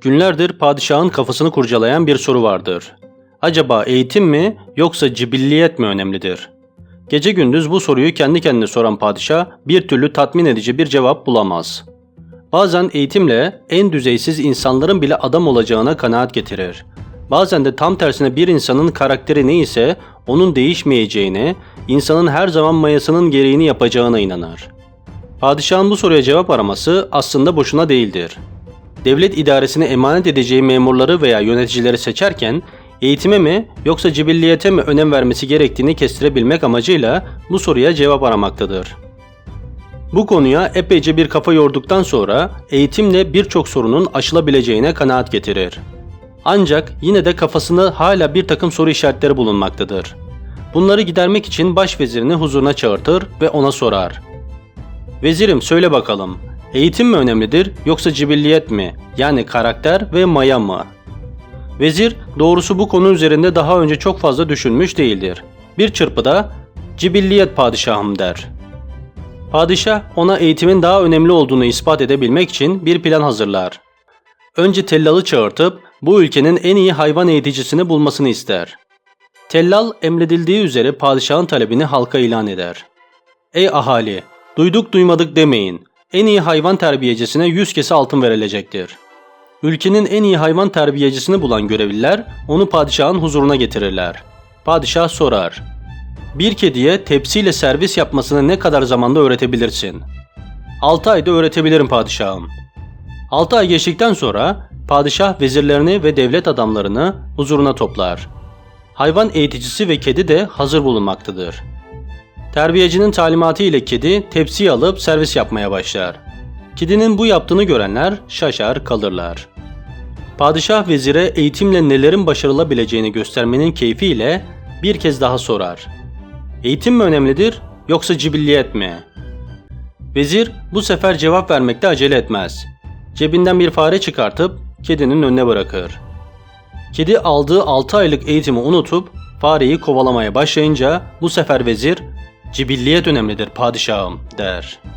Günlerdir padişahın kafasını kurcalayan bir soru vardır. Acaba eğitim mi yoksa cibilliyet mi önemlidir? Gece gündüz bu soruyu kendi kendine soran padişah bir türlü tatmin edici bir cevap bulamaz. Bazen eğitimle en düzeysiz insanların bile adam olacağına kanaat getirir. Bazen de tam tersine bir insanın karakteri neyse onun değişmeyeceğine, insanın her zaman mayasının gereğini yapacağına inanır. Padişahın bu soruya cevap araması aslında boşuna değildir. Devlet idaresine emanet edeceği memurları veya yöneticileri seçerken eğitime mi yoksa cibilliyete mi önem vermesi gerektiğini kestirebilmek amacıyla bu soruya cevap aramaktadır. Bu konuya epeyce bir kafa yorduktan sonra eğitimle birçok sorunun aşılabileceğine kanaat getirir. Ancak yine de kafasında hala bir takım soru işaretleri bulunmaktadır. Bunları gidermek için başvezirini huzuruna çağırtır ve ona sorar. Vezirim söyle bakalım, eğitim mi önemlidir yoksa cibilliyet mi? Yani karakter ve maya mı? Vezir doğrusu bu konu üzerinde daha önce çok fazla düşünmüş değildir. Bir çırpıda cibilliyet padişahım der. Padişah ona eğitimin daha önemli olduğunu ispat edebilmek için bir plan hazırlar. Önce Tellal'ı çağırtıp bu ülkenin en iyi hayvan eğiticisini bulmasını ister. Tellal emredildiği üzere padişahın talebini halka ilan eder. Ey ahali! Duyduk duymadık demeyin. En iyi hayvan terbiyecisine 100 kese altın verilecektir. Ülkenin en iyi hayvan terbiyecisini bulan görevliler onu padişahın huzuruna getirirler. Padişah sorar. Bir kediye tepsiyle servis yapmasını ne kadar zamanda öğretebilirsin? 6 ayda öğretebilirim padişahım. 6 ay geçtikten sonra padişah vezirlerini ve devlet adamlarını huzuruna toplar. Hayvan eğiticisi ve kedi de hazır bulunmaktadır. Terbiyecinin talimatı ile kedi tepsiyi alıp servis yapmaya başlar. Kedinin bu yaptığını görenler şaşar kalırlar. Padişah vezire eğitimle nelerin başarılabileceğini göstermenin keyfiyle bir kez daha sorar. Eğitim mi önemlidir yoksa cibilliyet mi? Vezir bu sefer cevap vermekte acele etmez. Cebinden bir fare çıkartıp kedinin önüne bırakır. Kedi aldığı 6 aylık eğitimi unutup fareyi kovalamaya başlayınca bu sefer vezir cibilliyet önemlidir padişahım der.''